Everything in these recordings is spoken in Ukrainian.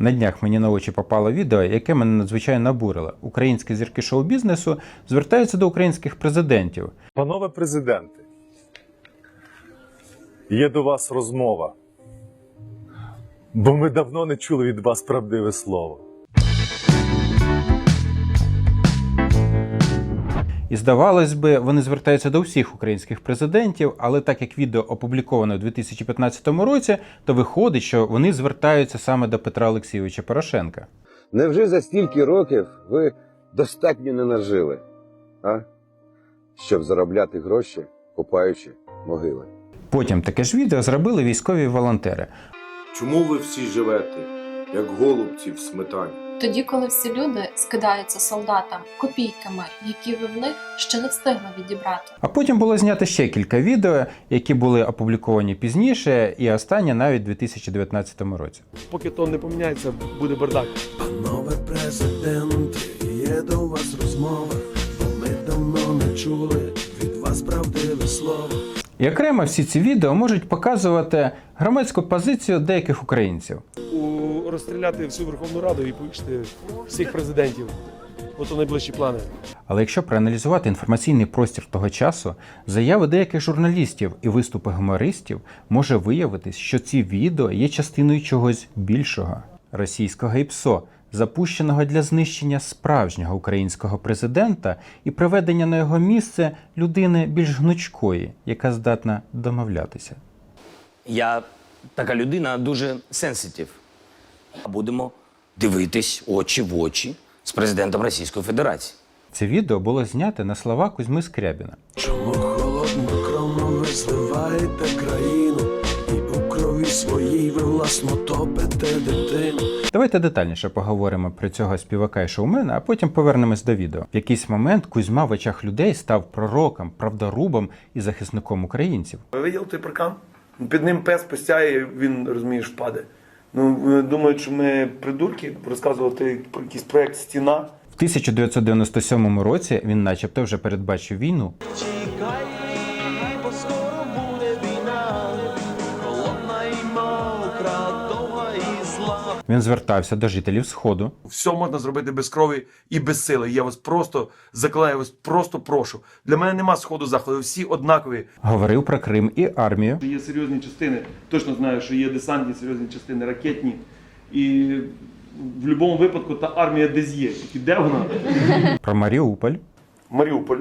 На днях мені на очі попало відео, яке мене надзвичайно обурило. Українські зірки шоу-бізнесу звертаються до українських президентів. Панове президенти, є до вас розмова, бо ми давно не чули від вас правдиве слово. І здавалось би, вони звертаються до всіх українських президентів, але так як відео опубліковано у 2015 році, то виходить, що вони звертаються саме до Петра Олексійовича Порошенка. Невже за стільки років ви достатньо не нажили, а? Щоб заробляти гроші, купаючи могили. Потім таке ж відео зробили військові волонтери. Чому ви всі живете, як голубці в сметані? Тоді, коли всі люди скидаються солдатам копійками, які ви в них ще не встигли відібрати. А потім було знято ще кілька відео, які були опубліковані пізніше, і останнє навіть у 2019 році. Поки то не поміняється, буде бардак. Панове президенти, є до вас розмова, бо ми давно не чули від вас правдиве слово. І окремо всі ці відео можуть показувати громадську позицію деяких українців. Розстріляти всю Верховну Раду і повішати всіх президентів. Ото найближчі плани. Але якщо проаналізувати інформаційний простір того часу, заяви деяких журналістів і виступи гумористів може виявитись, що ці відео є частиною чогось більшого російського ІПСО, запущеного для знищення справжнього українського президента і приведення на його місце людини більш гнучкої, яка здатна домовлятися. Я така людина дуже сенситив. Будемо дивитись очі в очі з президентом Російської Федерації. Це відео було знято на слова Кузьми Скрябіна. Чому холоднокровно ви зливаєте країну, і у крові своїй ви власно топите дитину. Давайте детальніше поговоримо про цього співака і шоумена, а потім повернемось до відео. В якийсь момент Кузьма в очах людей став пророком, правдорубом і захисником українців. Ви виділи той паркан? Під ним пес постяє, він, розумієш, впаде. Ну, думаю, думають, що ми придурки, розказувати про якийсь проект Стіна. В 1997 році він, начебто, вже передбачив війну. Чекай, Він звертався до жителів Сходу, Все можна зробити без крові і без сили. Я вас просто закликаю, вас просто прошу. Для мене нема сходу заходу, всі однакові. говорив про Крим і армію, Є серйозні частини, точно знаю, що є десантні серйозні частини, ракетні. І в будь-якому випадку та армія десь є. Тільки де вона? про Маріуполь, Маріуполь.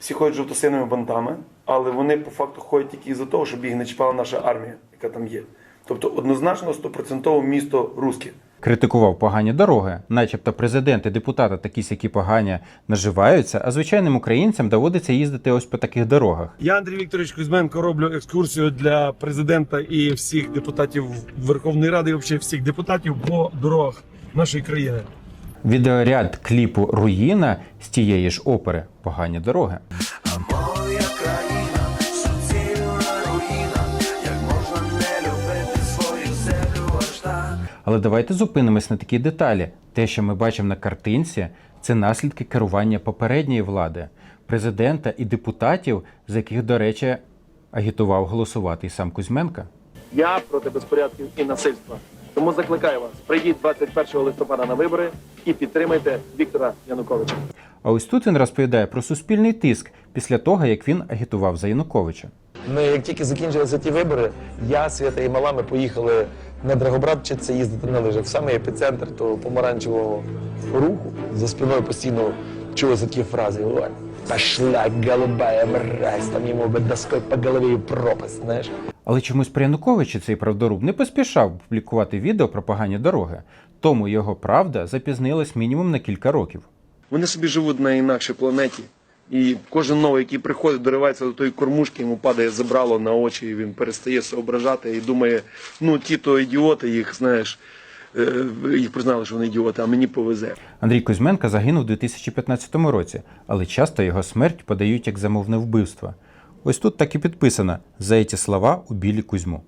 Всі ходять жовтосиними бантами, але вони по факту ходять тільки із-за того, щоб їх не чіпала наша армія, яка там є. Тобто однозначно 100% місто руське. критикував погані дороги, начебто президент і депутати такі сякі погані наживаються, а звичайним українцям доводиться їздити ось по таких дорогах. Я, Андрій Вікторович Кузьменко, роблю екскурсію для президента і всіх депутатів Верховної Ради, і взагалі всіх депутатів по дорогах нашої країни. Відеоряд кліпу Руїна з тієї ж опери Погані дороги. Але давайте зупинимось на такій деталі. Те, що ми бачимо на картинці, це наслідки керування попередньої влади, президента і депутатів, з яких, до речі, агітував голосувати і сам Кузьменка. Я проти безпорядків і насильства. Тому закликаю вас, прийдіть 21 листопада на вибори і підтримайте Віктора Януковича. А ось тут він розповідає про суспільний тиск після того, як він агітував за Януковича. Ми як тільки закінчилися ті вибори, я, Свята і мала, ми поїхали на Драгобрат вчитися їздити на лижах. В самий епіцентр того помаранчевого руху. За спиною постійно чулися такі фрази. Ой, пошла голубая мразь, там йому би доской по голові і пропасть, знаєш. Але чомусь при Януковичі цей правдоруб не поспішав публікувати відео про погані дороги, тому його правда запізнилась мінімум на кілька років. Вони собі живуть на інакшій планеті. І кожен новий, який приходить, доривається до тої кормушки, йому падає забрало на очі, і він перестає соображати і думає, ну ті то ідіоти, їх знаєш, е, їх признали, що вони ідіоти, а мені повезе. Андрій Кузьменко загинув у 2015 році, але часто його смерть подають як замовне вбивство. Ось тут так і підписано за ці слова убили Кузьму.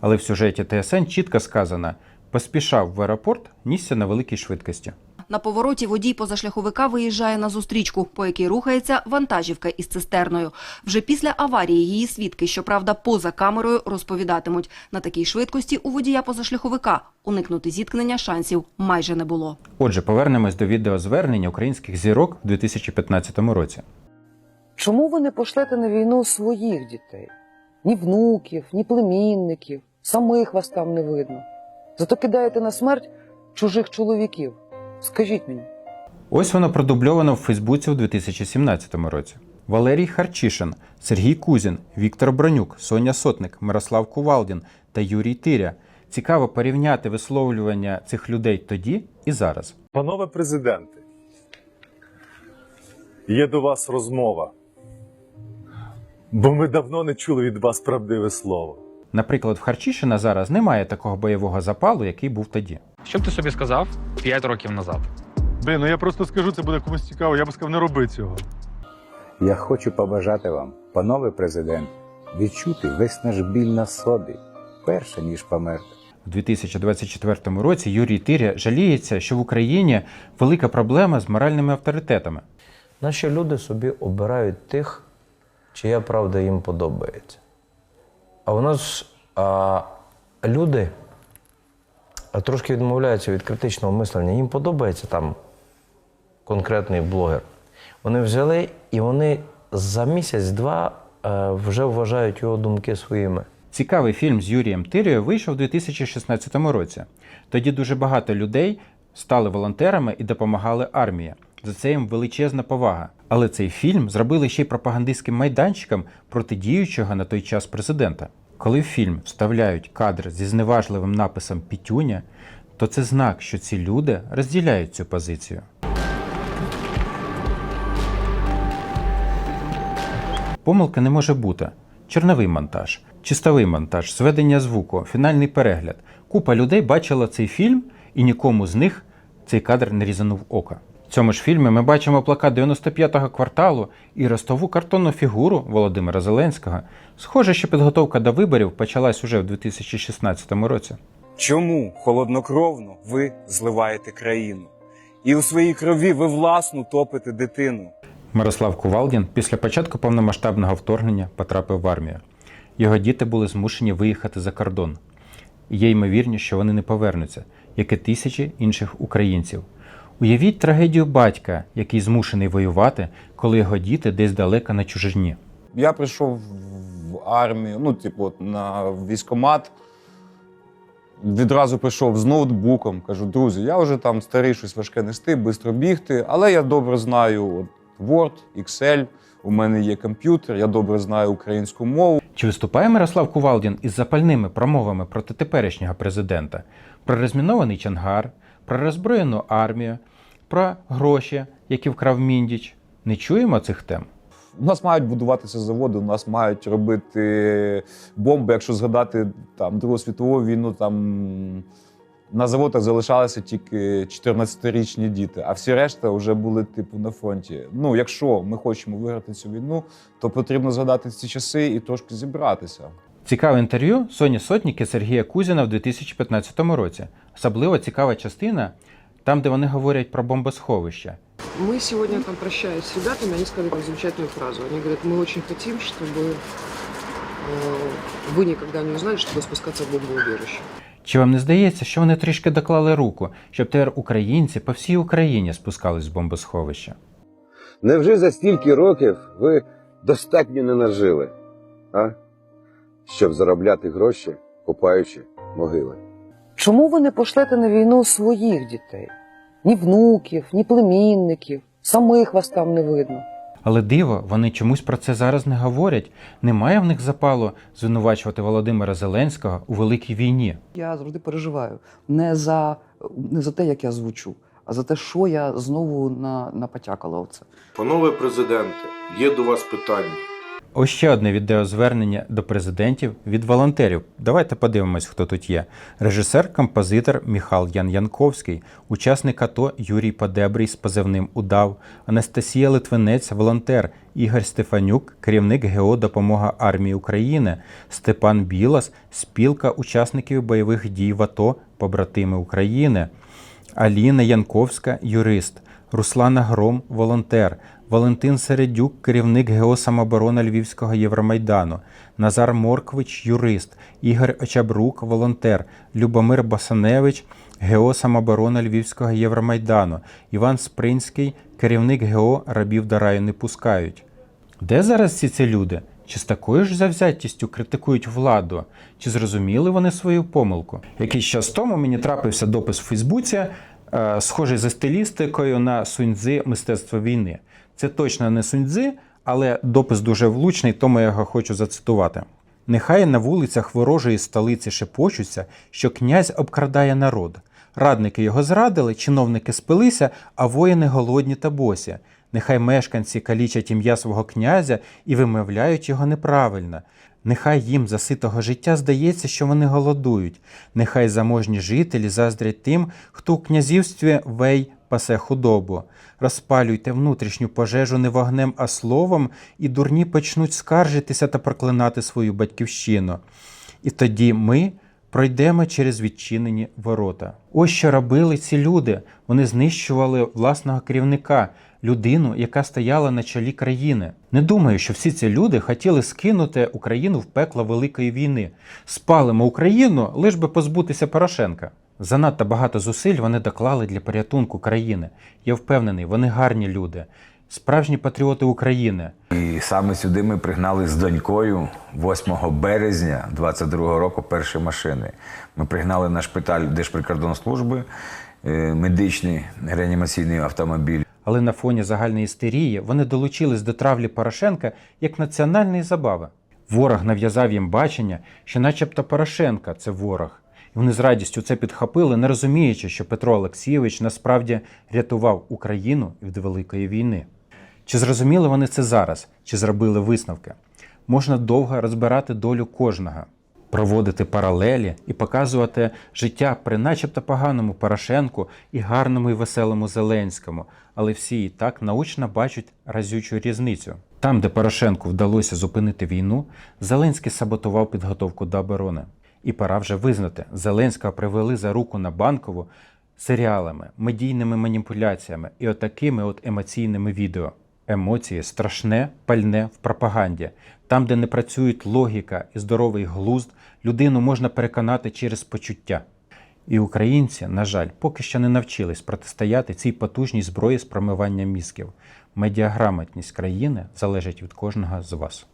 Але в сюжеті ТСН чітко сказано: поспішав в аеропорт, нісся на великій швидкості. На повороті водій позашляховика виїжджає на зустрічку, по якій рухається вантажівка із цистерною. Вже після аварії її свідки, щоправда, поза камерою розповідатимуть. На такій швидкості у водія позашляховика уникнути зіткнення шансів майже не було. Отже, повернемось до відеозвернення українських зірок в 2015 році. Чому ви не пошлете на війну своїх дітей? Ні внуків, ні племінників, самих вас там не видно. Зато кидаєте на смерть чужих чоловіків. Скажіть мені. Ось воно продубльовано в Фейсбуці у 2017 році. Валерій Харчишин, Сергій Кузін, Віктор Бронюк, Соня Сотник, Мирослав Кувалдін та Юрій Тиря. Цікаво порівняти висловлювання цих людей тоді і зараз. Панове президенти, є до вас розмова. Бо ми давно не чули від вас правдиве слово. Наприклад, в Харчишина зараз немає такого бойового запалу, який був тоді. Що б ти собі сказав 5 років назад? Блін, ну я просто скажу, це буде комусь цікаво. Я б сказав, не роби цього. Я хочу побажати вам, панове президент, відчути весь наш біль на собі, перше ніж померти. У 2024 році Юрій Тиря жаліється, що в Україні велика проблема з моральними авторитетами. Наші люди собі обирають тих, чия правда їм подобається. А у нас а, люди трошки відмовляються від критичного мислення. Їм подобається там конкретний блогер. Вони взяли і вони за місяць-два е, вже вважають його думки своїми. Цікавий фільм з Юрієм Тирією вийшов у 2016 році. Тоді дуже багато людей стали волонтерами і допомагали армії. За це їм величезна повага. Але цей фільм зробили ще й пропагандистським майданчиком проти діючого на той час президента. Коли в фільм вставляють кадр зі зневажливим написом Пітюня, то це знак, що ці люди розділяють цю позицію. Помилки не може бути. Чорновий монтаж, чистовий монтаж, зведення звуку, фінальний перегляд. Купа людей бачила цей фільм, і нікому з них цей кадр не різанув ока. В цьому ж фільмі ми бачимо плакат 95-го кварталу і ростову картонну фігуру Володимира Зеленського. Схоже, що підготовка до виборів почалась уже в 2016 році. Чому холоднокровно ви зливаєте країну? І у своїй крові ви власну топите дитину. Мирослав Кувалдін після початку повномасштабного вторгнення потрапив в армію. Його діти були змушені виїхати за кордон. Є ймовірність, що вони не повернуться, як і тисячі інших українців. Уявіть трагедію батька, який змушений воювати, коли його діти десь далеко на чужині. Я прийшов в армію, ну, типу, от, на військкомат. Відразу прийшов з ноутбуком. Кажу, друзі, я вже там старий щось важке нести, швидко бігти, але я добре знаю от, Word, Excel, у мене є комп'ютер, я добре знаю українську мову. Чи виступає Мирослав Кувалдін із запальними промовами проти теперішнього президента про розмінований Чангар, про роззброєну армію, про гроші, які вкрав Міндіч? Не чуємо цих тем? У нас мають будуватися заводи, у нас мають робити бомби. Якщо згадати там Другу світову війну, там на заводах залишалися тільки 14-річні діти, а всі решта вже були типу на фронті. Ну, якщо ми хочемо виграти цю війну, то потрібно згадати ці часи і трошки зібратися. Цікаве інтерв'ю Соні Сотніки і Сергія Кузіна в 2015 році. Особливо цікава частина там, де вони говорять про бомбосховища. Мы сегодня там прощаясь с ребятами, они сказали там замечательную фразу. Они говорят, мы очень хотим, чтобы вы никогда не узнали, что будет спускаться в бомбоубежище. Чи вам не здається, що вони трішки доклали руку, щоб тепер українці по всій Україні спускались з бомбосховища? Невже за стільки років ви достатньо не нажили, а? Щоб заробляти гроші, купаючи могили? Чому ви не пошлете на війну своїх дітей? Ні внуків, ні племінників, самих вас там не видно. Але диво, вони чомусь про це зараз не говорять. Немає в них запалу звинувачувати Володимира Зеленського у великій війні. Я завжди переживаю не за, не за те, як я звучу, а за те, що я знову на, напотякала оце. Панове президенте, є до вас питання. Ось ще одне відеозвернення до президентів від волонтерів. Давайте подивимось, хто тут є. Режисер, композитор Міхал Ян Янковський, учасник АТО Юрій Подебрій з позивним Удав, Анастасія Литвинець, волонтер, Ігор Стефанюк, керівник ГО Допомога армії України, Степан Білас, спілка учасників бойових дій в АТО Побратими України. Аліна Янковська юрист, Руслана Гром волонтер, Валентин Середюк керівник ГО самооборони Львівського Євромайдану, Назар Морквич юрист, Ігор Очабрук волонтер, Любомир Басаневич ГО самооборони Львівського Євромайдану, Іван Спринський керівник ГО Рабів до раю не пускають. Де зараз всі ці люди? Чи з такою ж завзятістю критикують владу? Чи зрозуміли вони свою помилку? Якийсь час тому мені трапився допис в Фейсбуці, е, схожий за стилістикою на Суньцзи мистецтво війни. Це точно не Суньцзи, але допис дуже влучний, тому я його хочу зацитувати. Нехай на вулицях ворожої столиці шепочуться, що князь обкрадає народ. Радники його зрадили, чиновники спилися, а воїни голодні та босі. Нехай мешканці калічать ім'я свого князя і вимовляють його неправильно. Нехай їм за ситого життя здається, що вони голодують. Нехай заможні жителі заздрять тим, хто у князівстві вей пасе худобу. Розпалюйте внутрішню пожежу не вогнем, а словом, і дурні почнуть скаржитися та проклинати свою батьківщину. І тоді ми пройдемо через відчинені ворота. Ось що робили ці люди. Вони знищували власного керівника, людину, яка стояла на чолі країни. Не думаю, що всі ці люди хотіли скинути Україну в пекло Великої війни. Спалимо Україну, лиш би позбутися Порошенка. Занадто багато зусиль вони доклали для порятунку країни. Я впевнений, вони гарні люди, справжні патріоти України. І саме сюди ми пригнали з донькою 8 березня 22-го року перші машини. Ми пригнали на шпиталь Держприкордонслужби, е, медичний реанімаційний автомобіль. Але на фоні загальної істерії вони долучились до травлі Порошенка як національної забави. Ворог нав'язав їм бачення, що начебто Порошенка це ворог. І вони з радістю це підхопили, не розуміючи, що Петро Олексійович насправді рятував Україну від Великої війни. Чи зрозуміли вони це зараз, чи зробили висновки? Можна довго розбирати долю кожного, проводити паралелі і показувати життя при начебто поганому Порошенку і гарному і веселому Зеленському, але всі і так научно бачать разючу різницю. Там, де Порошенку вдалося зупинити війну, Зеленський саботував підготовку до оборони. І пора вже визнати, Зеленського привели за руку на банкову серіалами, медійними маніпуляціями і отакими от емоційними відео. Емоції страшне, пальне в пропаганді. Там, де не працюють логіка і здоровий глузд, людину можна переконати через почуття. І українці, на жаль, поки що не навчились протистояти цій потужній зброї з промивання мізків. Медіаграмотність країни залежить від кожного з вас.